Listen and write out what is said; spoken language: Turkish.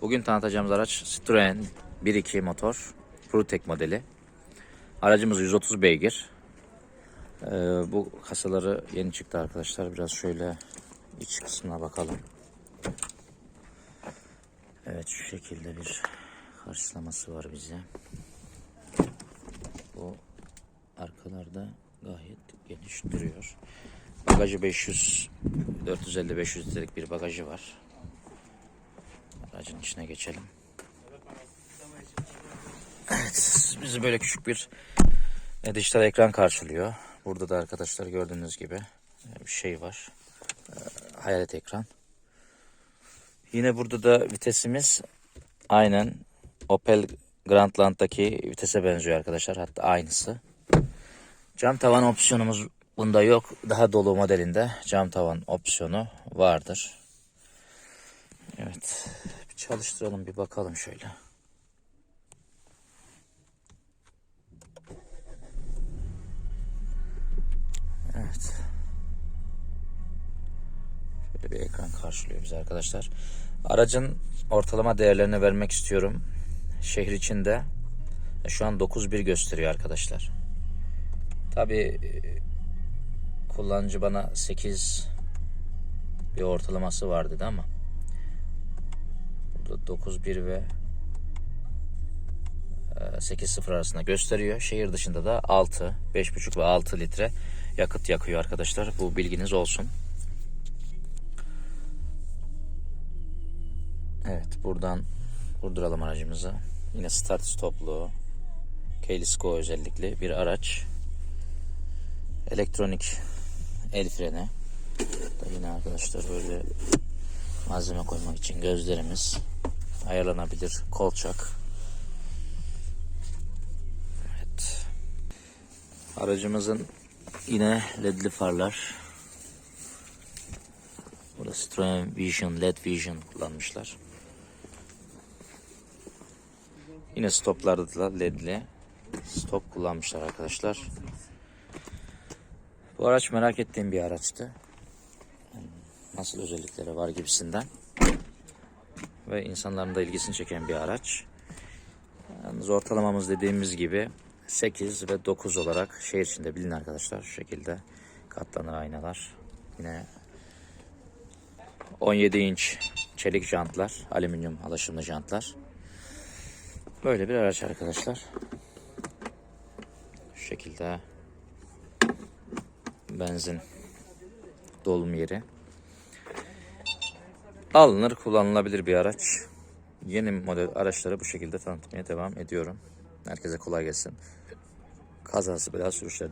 Bugün tanıtacağımız araç Citroen 1.2 motor ProTech modeli. Aracımız 130 beygir. Ee, bu kasaları yeni çıktı arkadaşlar. Biraz şöyle iç kısmına bakalım. Evet şu şekilde bir karşılaması var bize. Bu arkalarda gayet geniş duruyor. Bagajı 500 450-500 litrelik bir bagajı var. Aracın içine geçelim. Evet, bizi böyle küçük bir e, dijital ekran karşılıyor. Burada da arkadaşlar gördüğünüz gibi e, bir şey var. E, hayalet ekran. Yine burada da vitesimiz aynen Opel Grandland'daki vitese benziyor arkadaşlar. Hatta aynısı. Cam tavan opsiyonumuz bunda yok. Daha dolu modelinde cam tavan opsiyonu vardır. Evet. Çalıştıralım bir bakalım şöyle. Evet. Şöyle bir ekran karşılıyor bizi arkadaşlar. Aracın ortalama değerlerini vermek istiyorum. Şehir içinde e, şu an 9.1 gösteriyor arkadaşlar. Tabi kullanıcı bana 8 bir ortalaması var dedi ama 9.1 ve 8.0 arasında gösteriyor. Şehir dışında da 6, 5.5 ve 6 litre yakıt yakıyor arkadaşlar. Bu bilginiz olsun. Evet buradan durduralım aracımızı. Yine start stoplu keyless go özellikli bir araç. Elektronik el freni. Da yine arkadaşlar böyle malzeme koymak için gözlerimiz ayarlanabilir kolçak. Evet. Aracımızın yine ledli farlar. Burada Citroen Vision, LED Vision kullanmışlar. Yine stoplarda da ledli stop kullanmışlar arkadaşlar. Bu araç merak ettiğim bir araçtı. Nasıl özellikleri var gibisinden. Ve insanların da ilgisini çeken bir araç. Yalnız ortalamamız dediğimiz gibi 8 ve 9 olarak şehir içinde bilin arkadaşlar. Şu şekilde katlanır aynalar. Yine 17 inç çelik jantlar, alüminyum alaşımlı jantlar. Böyle bir araç arkadaşlar. Şu şekilde benzin dolum yeri. Alınır, kullanılabilir bir araç. Yeni model araçları bu şekilde tanıtmaya devam ediyorum. Herkese kolay gelsin. Kazası bela sürüşler.